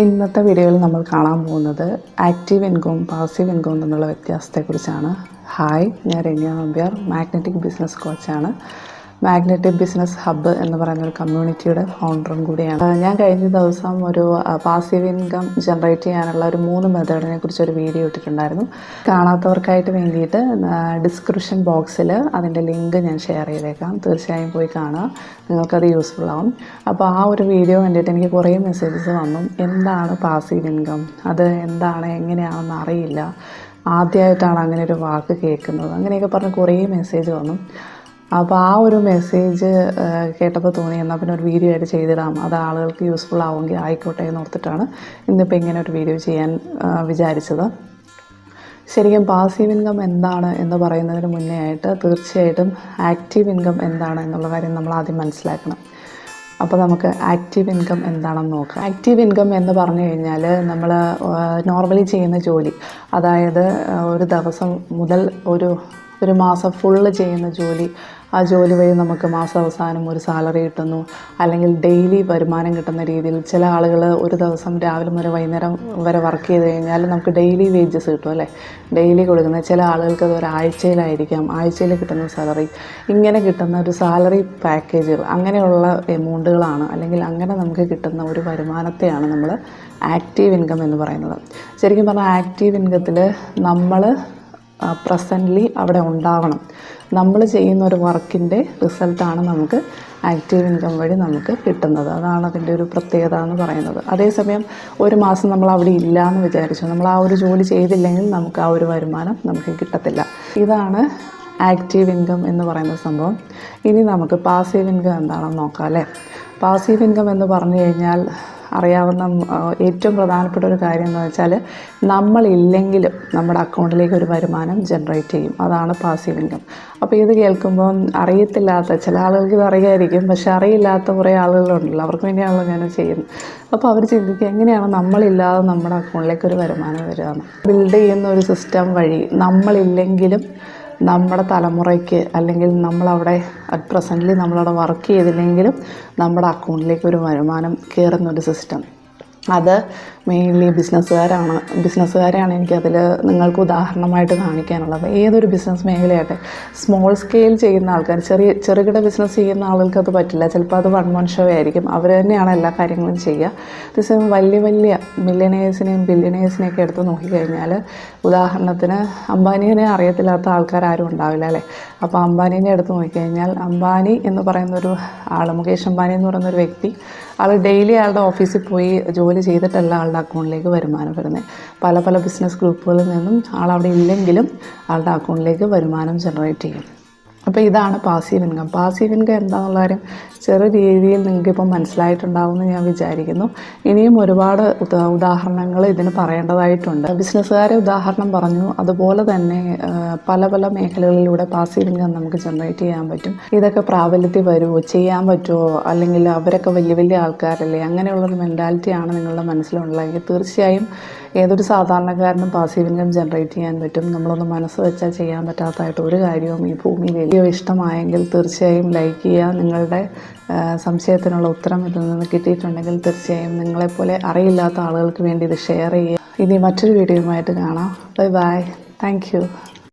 ഇന്നത്തെ വീഡിയോയിൽ നമ്മൾ കാണാൻ പോകുന്നത് ആക്റ്റീവ് ഇൻകവും പാസീവ് ഇൻകവും തമ്മിലുള്ള വ്യത്യാസത്തെക്കുറിച്ചാണ്. ഹായ് ഞാൻ രമ്യ നമ്പ്യാർ മാഗ്നറ്റിക് ബിസിനസ് കോച്ചാണ് മാഗ്നറ്റിക് ബിസിനസ് ഹബ്ബ് എന്ന് പറയുന്ന ഒരു കമ്മ്യൂണിറ്റിയുടെ ഫൗണ്ടറും കൂടിയാണ്. ഞാൻ കഴിഞ്ഞ ദിവസം ഒരു പാസീവ് ഇൻകം ജനറേറ്റ് ചെയ്യാനുള്ള ഒരു മൂന്ന് മെത്തേഡിനെ കുറിച്ച് ഒരു വീഡിയോ ഇട്ടിട്ടുണ്ടായിരുന്നു. കാണാത്തവർക്കായിട്ട് വേണ്ടിയിട്ട് ഡിസ്ക്രിപ്ഷൻ ബോക്സിൽ അതിന്റെ ലിങ്ക് ഞാൻ ഷെയർ ചെയ്തേക്കാം. തീർച്ചയായും പോയി കാണുക. നിങ്ങൾക്കത് യൂസ്ഫുൾ ആവും. അപ്പോൾ ആ ഒരു വീഡിയോ കണ്ടിട്ട് എനിക്ക് കുറേ മെസ്സേജസ് വന്നു. എന്താണ് പാസീവ് ഇൻകം അത് എന്താണ്? എങ്ങനെയാണെന്ന് അറിയില്ല. ആദ്യമായിട്ടാണ് അങ്ങനെ ഒരു വാക്ക് കേൾക്കുന്നത്. അങ്ങനെയൊക്കെ പറഞ്ഞ് കുറേ മെസ്സേജ് വന്നു. അപ്പോൾ ആ ഒരു മെസ്സേജ് കേട്ടപ്പോൾ തോന്നി എന്നാൽ പിന്നെ ഒരു വീഡിയോ ആയിട്ട് ചെയ്തിടാം. അത് ആളുകൾക്ക് യൂസ്ഫുൾ ആവുമെങ്കിൽ ആയിക്കോട്ടെ എന്ന് ഓർത്തിട്ടാണ് ഇന്നിപ്പോൾ ഇങ്ങനെ ഒരു വീഡിയോ ചെയ്യാൻ വിചാരിച്ചത്. ശരിക്കും പാസീവ് ഇൻകം എന്താണ് എന്ന് പറയുന്നതിന് മുന്നേ ആയിട്ട് തീർച്ചയായിട്ടും ആക്റ്റീവ് ഇൻകം എന്താണ് എന്നുള്ള കാര്യം നമ്മൾ ആദ്യം മനസ്സിലാക്കണം. അപ്പോൾ നമുക്ക് ആക്റ്റീവ് ഇൻകം എന്താണെന്ന് നോക്കാം. ആക്റ്റീവ് ഇൻകം എന്ന് പറഞ്ഞു കഴിഞ്ഞാൽ നമ്മൾ നോർമലി ചെയ്യുന്ന ജോലി. അതായത് ഒരു ദിവസം മുതൽ ഒരു ഒരു മാസം ഫുള്ള് ചെയ്യുന്ന ജോലി. ആ ജോലി വഴി നമുക്ക് മാസാവസാനം ഒരു സാലറി കിട്ടുന്നു. അല്ലെങ്കിൽ ഡെയിലി വരുമാനം കിട്ടുന്ന രീതിയിൽ ചില ആളുകൾ ഒരു ദിവസം രാവിലെ മുതൽ വൈകുന്നേരം വരെ വർക്ക് ചെയ്ത് കഴിഞ്ഞാൽ നമുക്ക് ഡെയിലി വേജസ് കിട്ടും അല്ലേ? ഡെയിലി കൊടുക്കുന്ന ചില ആളുകൾക്ക് അത് ഒരാഴ്ചയിലായിരിക്കാം. ആഴ്ചയിൽ കിട്ടുന്ന സാലറി ഇങ്ങനെ കിട്ടുന്ന ഒരു സാലറി പാക്കേജുകൾ അങ്ങനെയുള്ള എമൗണ്ടുകളാണ് അല്ലെങ്കിൽ അങ്ങനെ നമുക്ക് കിട്ടുന്ന ഒരു വരുമാനത്തെയാണ് നമ്മൾ ആക്റ്റീവ് ഇൻകം എന്ന് പറയുന്നത്. ശരിക്കും പറഞ്ഞാൽ ആക്റ്റീവ് ഇൻകത്തിൽ നമ്മൾ പ്രസന്റ്ലി അവിടെ ഉണ്ടാവണം. നമ്മൾ ചെയ്യുന്ന ഒരു വർക്കിന്റെ റിസൾട്ടാണ് നമുക്ക് ആക്റ്റീവ് ഇൻകം വഴി നമുക്ക് കിട്ടുന്നത്. അതാണ് അതിന്റെ ഒരു പ്രത്യേകത എന്ന് പറയുന്നത്. അതേസമയം ഒരു മാസം നമ്മൾ അവിടെ ഇല്ല എന്ന് വിചാരിച്ചു. നമ്മൾ ആ ഒരു ജോലി ചെയ്തില്ലെങ്കിൽ നമുക്ക് ആ ഒരു വരുമാനം നമുക്ക് കിട്ടത്തില്ല. ഇതാണ് ആക്റ്റീവ് ഇൻകം എന്ന് പറയുന്ന സംഭവം. ഇനി നമുക്ക് പാസീവ് ഇൻകം എന്താണെന്ന് നോക്കാം അല്ലേ? പാസീവ് ഇൻകം എന്ന് പറഞ്ഞു കഴിഞ്ഞാൽ അറിയാവുന്ന ഏറ്റവും പ്രധാനപ്പെട്ട ഒരു കാര്യം എന്ന് വെച്ചാൽ നമ്മളില്ലെങ്കിലും നമ്മുടെ അക്കൗണ്ടിലേക്ക് ഒരു വരുമാനം ജനറേറ്റ് ചെയ്യും. അതാണ് പാസീവ് ഇൻകം അപ്പോൾ ഇത് കേൾക്കുമ്പോൾ അറിയത്തില്ലാത്ത ചില ആളുകൾക്ക് ഇത് അറിയായിരിക്കും പക്ഷെ അറിയില്ലാത്ത കുറേ ആളുകളുണ്ടല്ലോ. അവർക്ക് വേണ്ടിയാണല്ലോ ഞാൻ ചെയ്യുന്നത്. അപ്പോൾ അവർ ചിന്തിക്കുക എങ്ങനെയാണ് നമ്മളില്ലാതെ നമ്മുടെ അക്കൗണ്ടിലേക്ക് ഒരു വരുമാനം വരിക ബിൽഡ് ചെയ്യുന്ന ഒരു സിസ്റ്റം വഴി നമ്മളില്ലെങ്കിലും നമ്മുടെ തലമുറയ്ക്ക് അല്ലെങ്കിൽ നമ്മളവിടെ അറ്റ് പ്രസന്റ്ലി നമ്മളവിടെ വർക്ക് ചെയ്തില്ലെങ്കിലും നമ്മുടെ അക്കൗണ്ടിലേക്ക് ഒരു വരുമാനം കയറുന്നൊരു സിസ്റ്റം അത് മെയിൻലി ബിസിനസ്സുകാരാണ് ബിസിനസ്സുകാരെയാണ് എനിക്കതിൽ നിങ്ങൾക്ക് ഉദാഹരണമായിട്ട് കാണിക്കാനുള്ളത്. ഏതൊരു ബിസിനസ് മേഖലയാകട്ടെ സ്മോൾ സ്കെയിൽ ചെയ്യുന്ന ആൾക്കാർ ചെറിയ ചെറുകിട ബിസിനസ് ചെയ്യുന്ന ആളുകൾക്ക് അത് പറ്റില്ല. ചിലപ്പോൾ അത് വൺ മൺ ഷോ ആയിരിക്കും. അവർ തന്നെയാണ് എല്ലാ കാര്യങ്ങളും ചെയ്യുക. അതേസമയം വലിയ വലിയ മില്യനേഴ്സിനെയും ബില്യനേഴ്സിനെയൊക്കെ എടുത്ത് നോക്കിക്കഴിഞ്ഞാൽ ഉദാഹരണത്തിന് അംബാനിയെ അറിയത്തില്ലാത്ത ആൾക്കാർ ആരും ഉണ്ടാവില്ല അല്ലേ? അപ്പോൾ അംബാനീനെ എടുത്ത് നോക്കിക്കഴിഞ്ഞാൽ അംബാനി എന്ന് പറയുന്നൊരു ആൾ മുകേഷ് അംബാനി എന്ന് പറയുന്നൊരു വ്യക്തി ആൾ ഡെയിലി ആളുടെ ഓഫീസിൽ പോയി ജോലി ചെയ്തിട്ടല്ല ആളുടെ അക്കൗണ്ടിലേക്ക് വരുമാനം വരുന്നത് പല പല ബിസിനസ് ഗ്രൂപ്പുകളിൽ നിന്നും ആൾ അവിടെ ഇല്ലെങ്കിലും ആളുടെ അക്കൗണ്ടിലേക്ക് വരുമാനം ജനറേറ്റ് ചെയ്യും. അപ്പോൾ ഇതാണ് പാസീവ് ഇൻകം പാസീവ് ഇൻകം എന്താണെന്നുള്ള കാര്യം ചെറിയ രീതിയിൽ നിങ്ങൾക്ക് ഇപ്പം മനസ്സിലായിട്ടുണ്ടാവുമെന്ന് ഞാൻ വിചാരിക്കുന്നു. ഇനിയും ഒരുപാട് ഉദാഹരണങ്ങൾ ഇതിന് പറയേണ്ടതായിട്ടുണ്ട്. ബിസിനസ്സുകാരെ ഉദാഹരണം പറഞ്ഞു. അതുപോലെ തന്നെ പല പല മേഖലകളിലൂടെ പാസീവ് ഇൻകം നമുക്ക് ജനറേറ്റ് ചെയ്യാൻ പറ്റും. ഇതൊക്കെ പ്രാബല്യത്തിൽ വരുമോ ചെയ്യാൻ പറ്റുമോ അല്ലെങ്കിൽ അവരൊക്കെ വലിയ വലിയ ആൾക്കാരല്ലേ? അങ്ങനെയുള്ളൊരു മെന്റാലിറ്റിയാണ് നിങ്ങളുടെ മനസ്സിലുള്ളതെങ്കിൽ തീർച്ചയായും ഏതൊരു സാധാരണക്കാരനും പാസീവ് ഇൻകം ജനറേറ്റ് ചെയ്യാൻ പറ്റും. നമ്മളൊന്ന് മനസ്സ് വെച്ചാൽ ചെയ്യാൻ പറ്റാത്തതായിട്ട് ഒരു കാര്യവും ഈ ഭൂമിയിൽ വീഡിയോ ഇഷ്ടമായെങ്കിൽ തീർച്ചയായും ലൈക്ക് ചെയ്യുക. നിങ്ങളുടെ സംശയത്തിനുള്ള ഉത്തരം ഇതിൽ നിന്ന് കിട്ടിയിട്ടുണ്ടെങ്കിൽ തീർച്ചയായും നിങ്ങളെപ്പോലെ അറിയില്ലാത്ത ആളുകൾക്ക് വേണ്ടി ഇത് ഷെയർ ചെയ്യുക. ഇനി മറ്റൊരു വീഡിയോയുമായിട്ട് കാണാം. Bye bye thank